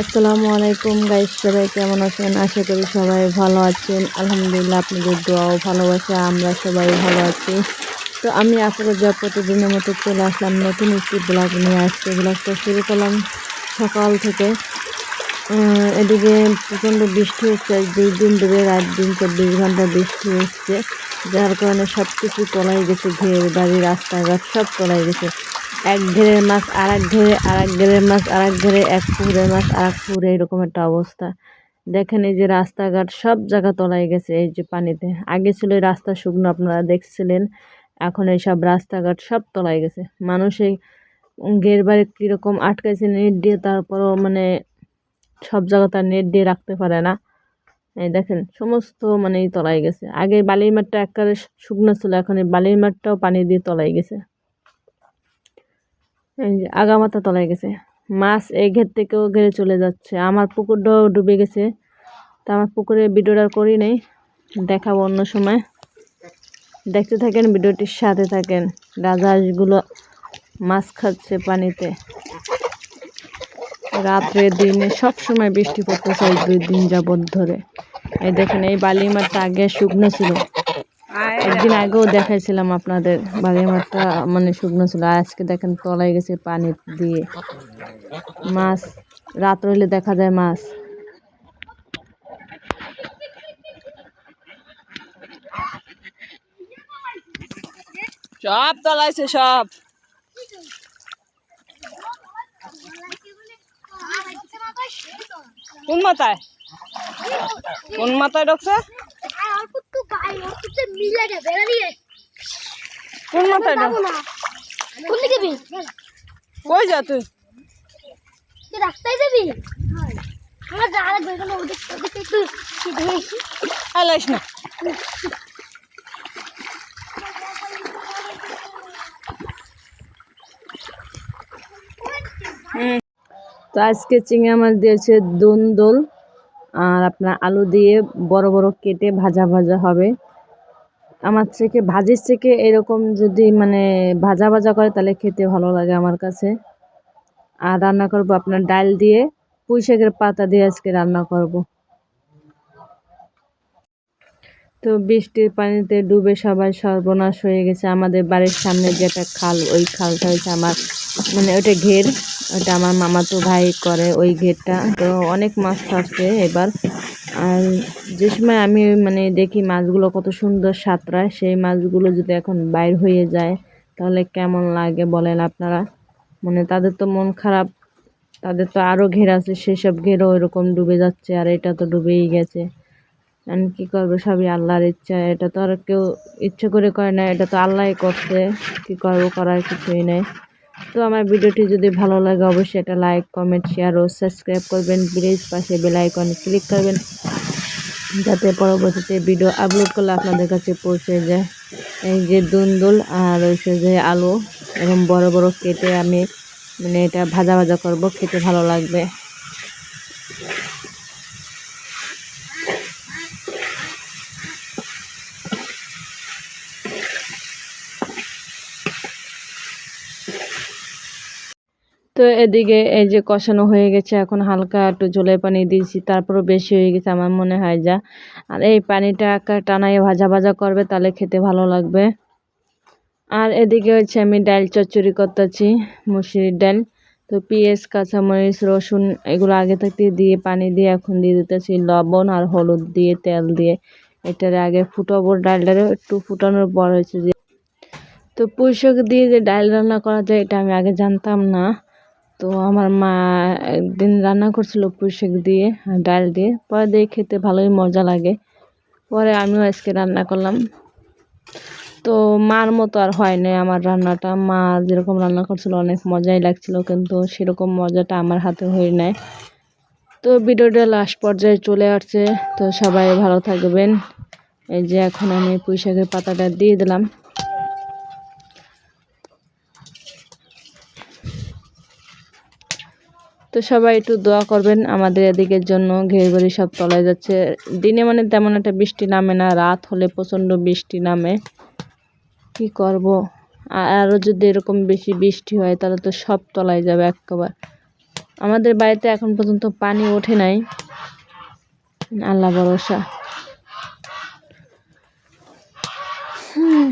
আসসালামু আলাইকুম গাইস, সবাই কেমন আছেন? আশা করি সবাই ভালো আছেন। আলহামদুলিল্লাহ আপনাদের দোয়াও ভালোবাসা আমরা সবাই ভালো আছি। তো আমি আপনাদের যা প্রতিদিনের মতো চলে আসলাম, নতুন একটি ব্লগ নিয়ে আসছে ব্লগটা শুরু করলাম সকাল থেকে। এদিকে প্রচণ্ড বৃষ্টি হচ্ছে, দুই দিন ধরে রাত দিন চব্বিশ ঘণ্টা বৃষ্টি হচ্ছে, যার কারণে সব কিছু তলাই গেছে, ঘের বাড়ি, রাস্তাঘাট সব তলাই গেছে। এক ঘেরের মাছ আর এক ঘেরে আর এক ঘেরের মাছ আর এক ঘেরে, এক পুকুরের মাছ আর এক পুকুরে এরকম একটা অবস্থা। দেখেন এই যে রাস্তাঘাট, সব জায়গা তলায় গেছে এই যে পানিতে। আগে ছিল রাস্তা শুকনো, আপনারা দেখছিলেন। এখন এই সব রাস্তাঘাট সব তলায় গেছে। মানুষ এই ঘের বাড়ি কীরকম আটকাইছে নেট দিয়ে, তারপরও মানে সব জায়গা তার নেট দিয়ে রাখতে পারে না। এই দেখেন, সমস্ত মানে তলায় গেছে। আগে বালির মাঠটা একবারে শুকনো ছিল, এখন এই বালির মাঠটাও পানি দিয়ে তলায় গেছে। আগামাথা তলায় গেছে। মাছ এই ঘের থেকেও ঘেরে চলে যাচ্ছে। আমার পুকুরটাও ডুবে গেছে। তা আমার পুকুরে ভিডিওটা করি নেই। দেখাবো অন্য সময়। দেখতে থাকেন, ভিডিওটির সাথে থাকেন। রাজহাঁসগুলো মাছ খাচ্ছে পানিতে। রাত্রে দিনে সব সময় বৃষ্টি পড়তেছে, এই দুই দিন যাবৎ ধরে। এই দেখেন, এই বালি মাঠটা আগে শুকনো ছিল। একদিন আগেও দেখাইছিলাম আপনাদের বালি মাঠটা মানে শুকনো ছিল। আজকে দেখেন তলায় গেছে পানি দিয়ে। মাছ রাত হইলে দেখা যায় মাছ। সব তলাইছে সব। কোন মাথায়? কোন মাথায় ঢুকছে? কোন মাথায় ঢুক কই যা তুই? রাস্তায় যাবি? আমার ওদিক ওদিকে একটু আলাইস না। তো আজকে চিংড়া মাছ দিয়েছে দুন দোল। আর আপনার আলু দিয়ে বড় বড় কেটে ভাজা ভাজা হবে। আমার থেকে, ভাজির থেকে এরকম যদি মানে ভাজা ভাজা করে, তাহলে খেতে ভালো লাগে আমার কাছে। আর রান্না করব আপনার ডাল দিয়ে, পুঁই শাকের পাতা দিয়ে আজকে রান্না করব। তো বৃষ্টির পানিতে ডুবে সবাই সর্বনাশ হয়ে গেছে। আমাদের বাড়ির সামনে যেটা খাল, ওই খালটা হচ্ছে আমার মানে ওটা ঘের ওটা আমার মামাতো ভাই করে ওই ঘেরটা। তো অনেক মাছ থাকছে এবার। আর যে সময় আমি মানে দেখি মাছগুলো কত সুন্দর সাঁতরায়, সেই মাছগুলো যদি এখন বাইর হয়ে যায়, তাহলে কেমন লাগে বলেন আপনারা? মানে তাদের তো মন খারাপ, তাদের তো আরও ঘের আছে, সেসব ঘেরও ওইরকম ডুবে যাচ্ছে, আর এটা তো ডুবেই গেছে। আমি কী করব, সবই আল্লাহর ইচ্ছা, এটা তো আর কেউ ইচ্ছে করে করে না, এটা তো আল্লাহই করছে, কী করব, করার কিছুই নেই। তো আমার ভিডিওটি যদি ভালো লাগে, অবশ্যই একটা লাইক কমেন্ট শেয়ার ও সাবস্ক্রাইব করবেন। ব্রিজ পাশে বেল আইকনে ক্লিক করবেন, যাতে পরবর্তীতে ভিডিও আপলোড করলে আপনাদের কাছে পৌঁছে যায়। এই যে দুন্দুল আর হচ্ছে যে আলু এরকম বড় বড় কেটে আমি মানে এটা ভাজা ভাজা করব, খেতে ভালো লাগবে। তো এদিকে এই যে কষানো হয়ে গেছে, এখন হালকা একটু জলের পানি দিয়েছি, তারপরও বেশি হয়ে গেছে আমার মনে হয় যা। আর এই পানিটা টানায় ভাজা ভাজা করবে, তাহলে খেতে ভালো লাগবে। আর এদিকে হচ্ছে আমি ডাল চচ্চড়ি করতেছি, মুসুরির ডাল। তো পেঁয়াজ, কাঁচামরিচ, রসুন এগুলো আগে থাকতে দিয়ে, পানি দিয়ে এখন দিয়ে দিতেছি, লবণ আর হলুদ দিয়ে, তেল দিয়ে। এটার আগে ফুটাবো ডালটারে, একটু ফুটানোর পর হয়েছে যে তো পুঁই দিয়ে যে ডাল রান্না করা যায়, এটা আমি আগে জানতাম না। তো আমার মা একদিন রান্না করছিল পুঁই শাক দিয়ে, ডাল দিয়ে। পরে দিয়ে খেতে ভালোই মজা লাগে। পরে আমিও আজকে রান্না করলাম। তো মার মতো আর হয় নাই আমার রান্নাটা। মা যেরকম রান্না করছিল অনেক মজাই লাগছিল, কিন্তু সেরকম মজাটা আমার হাতে হয়ে নেয় তো ভিডিওটা লাস্ট পর্যায়ে চলে আসছে। তো সবাই ভালো থাকবেন। এই যে এখন আমি পুঁই শাকের পাতাটা দিয়ে দিলাম। তো সবাই একটু দোয়া করবেন, আমাদের এদিকের জন্য ঘেরবাড়ি সব তলায় যাচ্ছে। দিনে মানে তেমন একটা বৃষ্টি নামে না, রাত হলে প্রচণ্ড বৃষ্টি নামে। কি করব? আরও যদি এরকম বেশি বৃষ্টি হয়, তাহলে তো সব তলায় যাবে একবার। আমাদের বাড়িতে এখন পর্যন্ত পানি ওঠে নাই। আল্লাহ ভরসা। হুম।